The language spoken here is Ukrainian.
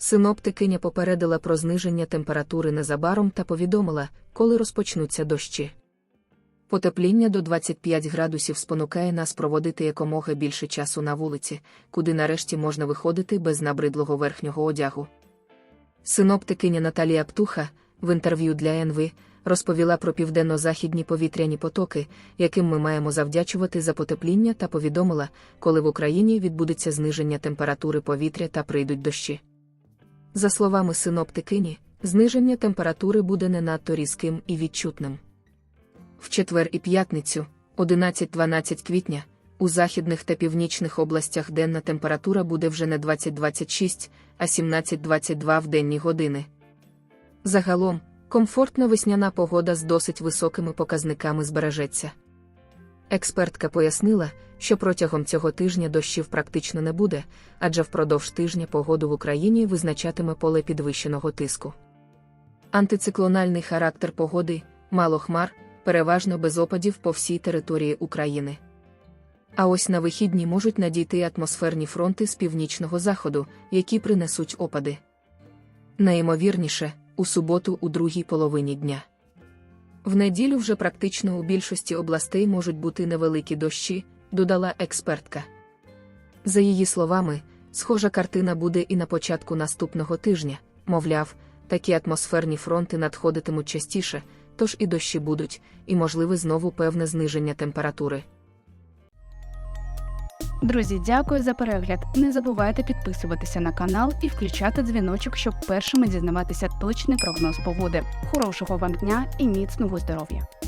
Синоптикиня попередила про зниження температури незабаром та повідомила, коли розпочнуться дощі. Потепління до 25 градусів спонукає нас проводити якомога більше часу на вулиці, куди нарешті можна виходити без набридлого верхнього одягу. Синоптикиня Наталія Птуха в інтерв'ю для НВ розповіла про південно-західні повітряні потоки, яким ми маємо завдячувати за потепління та повідомила, коли в Україні відбудеться зниження температури повітря та прийдуть дощі. За словами синоптикині, зниження температури буде не надто різким і відчутним. В четвер і п'ятницю, 11-12 квітня, у західних та північних областях денна температура буде вже не 20-26, а 17-22 в денні години. Загалом, комфортна весняна погода з досить високими показниками збережеться. Експертка пояснила, що протягом цього тижня дощів практично не буде, адже впродовж тижня погоду в Україні визначатиме поле підвищеного тиску. Антициклональний характер погоди мало хмар, переважно без опадів по всій території України. А ось на вихідні можуть надійти атмосферні фронти з північного заходу, які принесуть опади. Найімовірніше, у суботу у другій половині дня. В неділю вже практично у більшості областей можуть бути невеликі дощі, додала експертка. За її словами, схожа картина буде і на початку наступного тижня, мовляв, такі атмосферні фронти надходитимуть частіше, тож і дощі будуть, і можливе знову певне зниження температури. Друзі, дякую за перегляд. Не забувайте підписуватися на канал і включати дзвіночок, щоб першими дізнаватися точний прогноз погоди. Хорошого вам дня і міцного здоров'я!